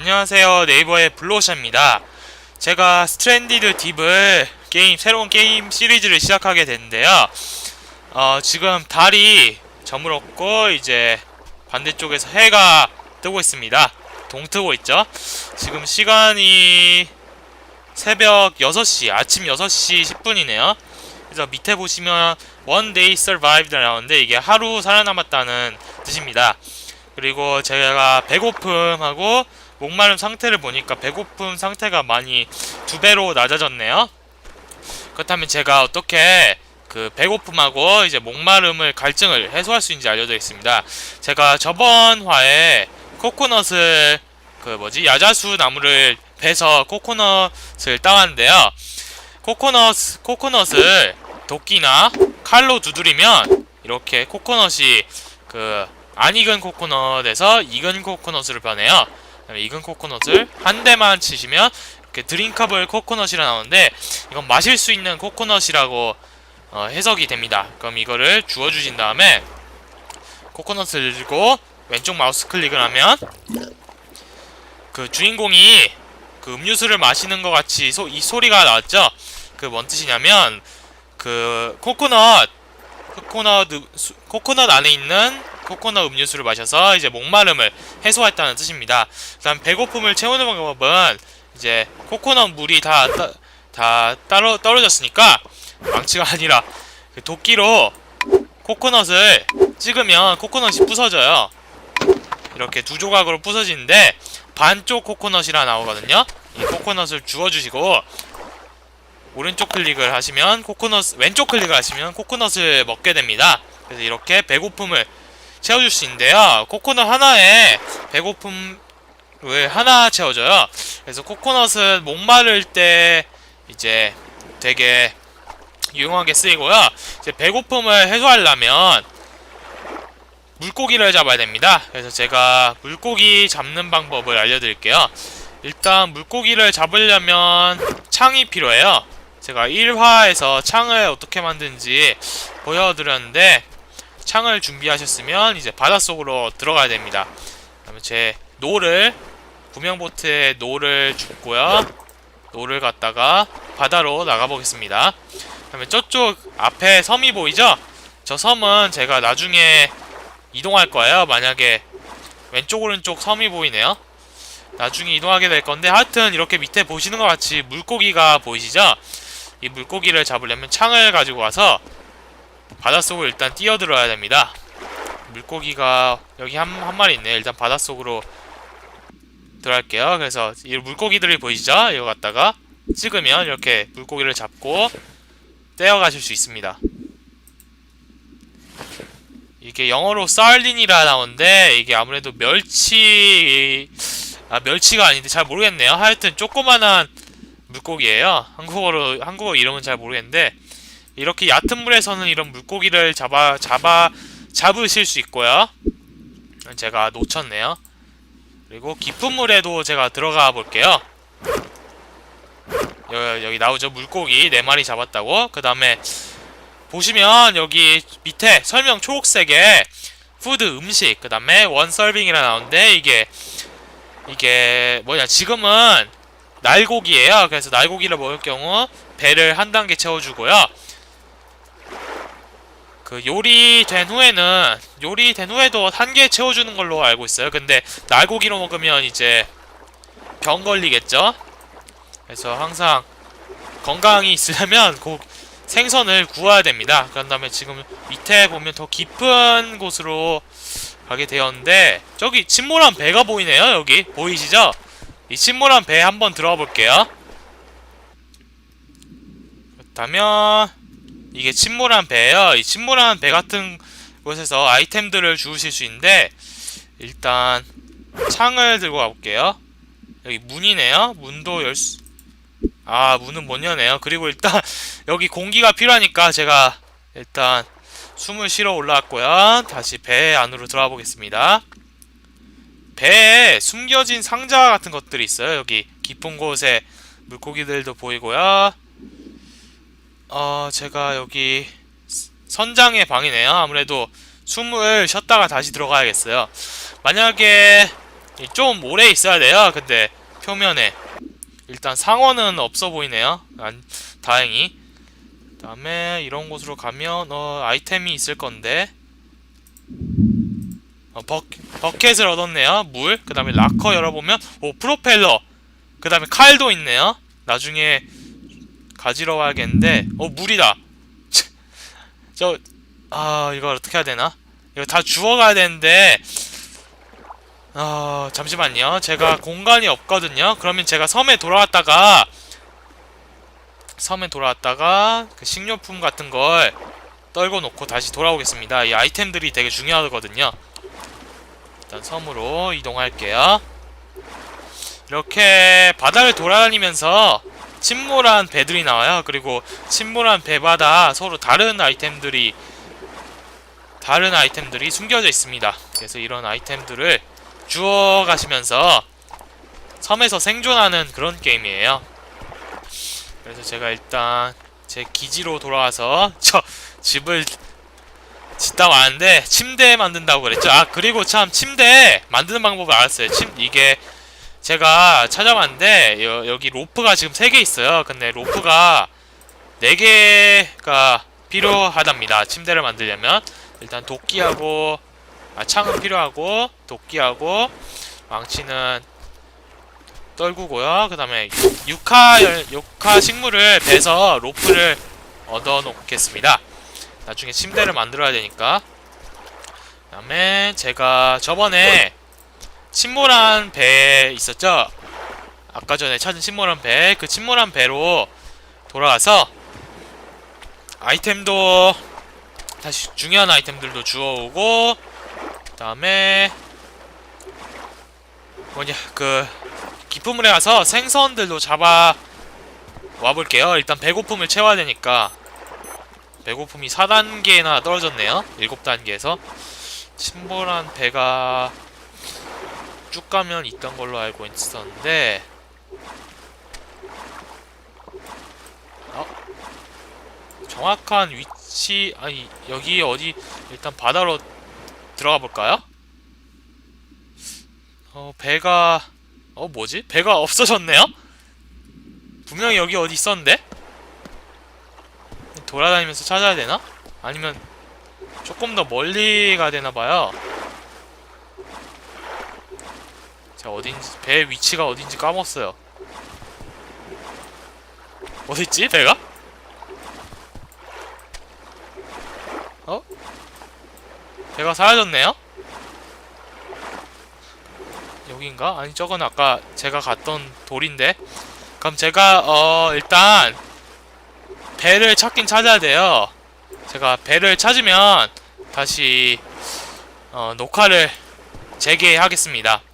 안녕하세요. 네이버의 블로샤입니다. 제가 스트랜디드 딥을 게임 새로운 게임 시리즈를 시작하게 됐는데요. 어, 지금 달이 저물었고 이제 반대쪽에서 해가 뜨고 있습니다. 동트고 있죠? 지금 시간이 새벽 6시 아침 6시 10분이네요. 그래서 밑에 보시면 one day survived 나오는데 이게 하루 살아남았다는 뜻입니다 그리고 제가 배고픔하고 목마름 상태를 보니까 배고픔 상태가 많이 두 배로 낮아졌네요. 그렇다면 제가 어떻게 그 배고픔하고 이제 목마름을 갈증을 해소할 수 있는지 알려드리겠습니다. 제가 저번 화에 코코넛을 그 뭐지 야자수 나무를 베서 코코넛을 따왔는데요. 코코넛 코코넛을 도끼나 칼로 두드리면 이렇게 코코넛이 그 안 익은 코코넛에서 익은 코코넛으로 변해요. 익은 코코넛을 한 대만 치시면 이렇게 드링커블 코코넛이라 나오는데 이건 마실 수 있는 코코넛이라고 어, 해석이 됩니다. 그럼 이거를 주워 주신 다음에 코코넛을 들고 왼쪽 마우스 클릭을 하면 그 주인공이 그 음료수를 마시는 것 같이 소, 이 소리가 나왔죠. 그 뭔 뜻이냐면 그 코코넛 코코넛 코코넛 안에 있는 코코넛 음료수를 마셔서 이제 목마름을 해소했다는 뜻입니다. 그다음 배고픔을 채우는 방법은 이제 코코넛 물이 다, 따, 다 따로 떨어졌으니까 망치가 아니라 그 도끼로 코코넛을 찍으면 코코넛이 부서져요. 이렇게 두 조각으로 부서지는데 반쪽 코코넛이라 나오거든요. 이 코코넛을 주워주시고 오른쪽 클릭을 하시면 코코넛 왼쪽 클릭을 하시면 코코넛을 먹게 됩니다. 그래서 이렇게 배고픔을 채워줄 수 있는데요. 코코넛 하나에 배고픔을 하나 채워줘요. 그래서 코코넛은 목마를 때 이제 되게 유용하게 쓰이고요. 이제 배고픔을 해소하려면 물고기를 잡아야 됩니다. 그래서 제가 물고기 잡는 방법을 알려드릴게요. 일단 물고기를 잡으려면 창이 필요해요. 제가 1화에서 창을 어떻게 만드는지 보여드렸는데 창을 준비하셨으면 이제 바닷속으로 들어가야 됩니다. 그다음에 제 노를 구명보트에 노를 줍고요. 노를 갖다가 바다로 나가보겠습니다. 그다음에 저쪽 앞에 섬이 보이죠? 저 섬은 제가 나중에 이동할 거예요. 만약에 왼쪽 오른쪽 섬이 보이네요. 나중에 이동하게 될 건데 하여튼 이렇게 밑에 보시는 것 같이 물고기가 보이시죠? 이 물고기를 잡으려면 창을 가지고 와서 바닷속으로 일단 뛰어들어야 됩니다. 물고기가 여기 한, 한 마리 있네. 일단 바닷속으로 들어갈게요. 그래서 이 물고기들이 보이시죠? 이거 갖다가 찍으면 이렇게 물고기를 잡고 떼어가실 수 있습니다. 이게 영어로 sardine이라 나오는데 이게 아무래도 멸치 아 멸치가 아닌데 잘 모르겠네요. 하여튼 조그만한 물고기예요. 한국어로 한국어 이름은 잘 모르겠는데 이렇게 얕은 물에서는 이런 물고기를 잡아 잡아 잡으실 수 있고요. 제가 놓쳤네요. 그리고 깊은 물에도 제가 들어가 볼게요. 여기, 여기 나오죠 물고기 네 마리 잡았다고. 그 다음에 보시면 여기 밑에 설명 초록색에 푸드 음식 그 다음에 원 서빙이라 나오는데 이게 이게 뭐냐 지금은 날고기예요. 그래서 날고기를 먹을 경우 배를 한 단계 채워주고요. 그 요리 된 후에는 요리 된 후에도 한 개 채워주는 걸로 알고 있어요. 근데 날고기로 먹으면 이제 병 걸리겠죠. 그래서 항상 건강이 있으려면 꼭 생선을 구워야 됩니다. 그런 다음에 지금 밑에 보면 더 깊은 곳으로 가게 되었는데 저기 침몰한 배가 보이네요. 여기 보이시죠? 이 침몰한 배 한번 들어가 볼게요. 그렇다면 이게 침몰한 배예요. 이 침몰한 배 같은 곳에서 아이템들을 주우실 수 있는데 일단 창을 들고 가볼게요. 여기 문이네요. 문도 열 수... 아 문은 못 여네요. 그리고 일단 여기 공기가 필요하니까 제가 일단 숨을 쉬러 올라왔고요. 다시 배 안으로 들어가 보겠습니다. 배에 숨겨진 상자 같은 것들이 있어요. 여기 깊은 곳에 물고기들도 보이고요. 어, 제가 여기 선장의 방이네요. 아무래도 숨을 쉬었다가 다시 들어가야겠어요. 만약에 좀 오래 있어야 돼요. 근데 표면에 일단 상어는 없어 보이네요. 안, 다행히. 그다음에 이런 곳으로 가면 어 아이템이 있을 건데 어, 버, 버켓을 얻었네요. 물. 그 다음에 락커 열어보면 오 프로펠러. 그 다음에 칼도 있네요. 나중에 가지러 와야겠는데 어 물이다. 저 아 이걸 어떻게 해야 되나? 이거 다 주워가야 되는데 아 잠시만요. 제가 공간이 없거든요. 그러면 제가 섬에 돌아왔다가 섬에 돌아왔다가 그 식료품 같은 걸 떨궈 놓고 다시 돌아오겠습니다. 이 아이템들이 되게 중요하거든요. 일단 섬으로 이동할게요. 이렇게 바다를 돌아다니면서 침몰한 배들이 나와요. 그리고 침몰한 배마다 서로 다른 아이템들이 다른 아이템들이 숨겨져 있습니다. 그래서 이런 아이템들을 주워 가시면서 섬에서 생존하는 그런 게임이에요. 그래서 제가 일단 제 기지로 돌아와서 저 집을 짓다 왔는데 침대 만든다고 그랬죠. 아 그리고 참 침대 만드는 방법을 알았어요. 침 이게 제가 찾아봤는데 여, 여기 로프가 지금 3개 있어요. 근데 로프가 4개가 필요하답니다. 침대를 만들려면 일단 도끼하고 아 창은 필요하고 도끼하고 망치는 떨구고요. 그 다음에 육화 열- 육화 식물을 베서 로프를 얻어 놓겠습니다. 나중에 침대를 만들어야 되니까. 그 다음에 제가 저번에 침몰한 배 있었죠? 아까 전에 찾은 침몰한 배, 그 침몰한 배로 돌아가서 아이템도 다시 중요한 아이템들도 주워오고 그 다음에 뭐냐 그 깊은 물에 가서 생선들도 잡아 와볼게요. 일단 배고픔을 채워야 되니까 배고픔이 4단계나 떨어졌네요. 7단계에서 침몰한 배가 쭉 가면 있던 걸로 알고 있었는데 어? 정확한 위치 아니 여기 어디 일단 바다로 들어가 볼까요? 어 배가 어 뭐지? 배가 없어졌네요? 분명히 여기 어디 있었는데? 돌아다니면서 찾아야 되나? 아니면 조금 더 멀리 가야 되나봐요 제가 어딘지 배 위치가 어딘지 까먹었어요. 어딨지 배가? 어? 배가 사라졌네요? 여긴가? 아니 저건 아까 제가 갔던 돌인데 그럼 제가 어 일단 배를 찾긴 찾아야 돼요 제가 배를 찾으면 다시 어 녹화를 재개하겠습니다